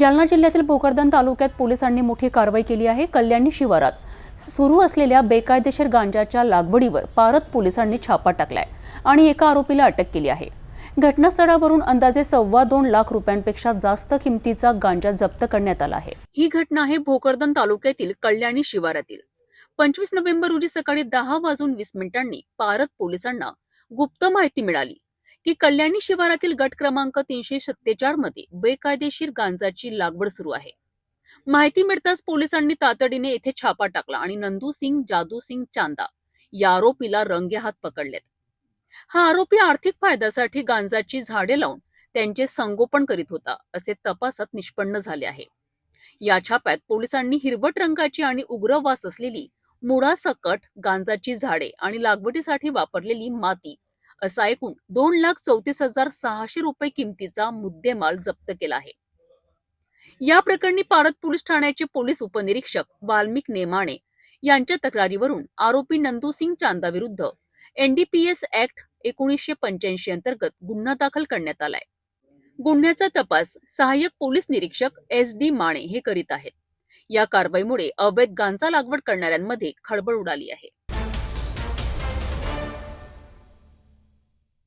जालना जिल्ह्यातील भोकरदन तालुक्यात पोलिसांनी मोठी कारवाई केली आहे. कल्याणी शिवारात सुरू असलेल्या बेकायदेशीर गांजाच्या लागवडीवर पारत पोलिसांनी छापा टाकलाय आणि एका आरोपीला अटक केली आहे. घटनास्थळावरून अंदाजे सव्वा दोन लाख रुपयांपेक्षा जास्त किमतीचा गांजा जप्त करण्यात आला आहे. ही घटना आहे भोकरदन तालुक्यातील कल्याणी शिवारातील. पंचवीस नोव्हेंबर रोजी सकाळी दहा वाजून वीस मिनिटांनी पारत पोलिसांना गुप्त माहिती मिळाली. की कल्याणी शिवारातील गट क्रमांक तीनशे सत्तेचाळमध्ये बेकायदेशीर गांजाची लागवड सुरू आहे. माहिती मिळताच पोलिसांनी तातडीने येथे छापा टाकला आणि नंदू सिंग जादू सिंग चांदा या आरोपीला रंगेहात पकडलेत. हा आरोपी आर्थिक फायद्यासाठी गांजाची झाडे लावून त्यांचे संगोपन करीत होता असे तपासात निष्पन्न झाले आहे. या छाप्यात पोलिसांनी हिरवट रंगाची आणि उग्र वास असलेली मुळासकट गांजाची झाडे आणि लागवडीसाठी वापरलेली माती असा एकूण दोन लाख चौतीस हजार सहाशे रुपये किमतीचा मुद्देमाल जप्त केला आहे. या प्रकरणी पारत पोलीस ठाण्याचे पोलीस उपनिरीक्षक वाल्मिक नेमाणे यांच्या तक्रारीवरून आरोपी नंदूसिंग चांदा एनडीपीएस ऍक्ट एकोणीसशे पंच्याऐंशी अंतर्गत गुन्हा दाखल करण्यात आलाय. गुन्ह्याचा तपास सहाय्यक पोलीस निरीक्षक एस डी माणे हे करीत आहेत. या कारवाईमुळे अवैध गांजा लागवड करणाऱ्यांमध्ये खळबळ उडाली आहे.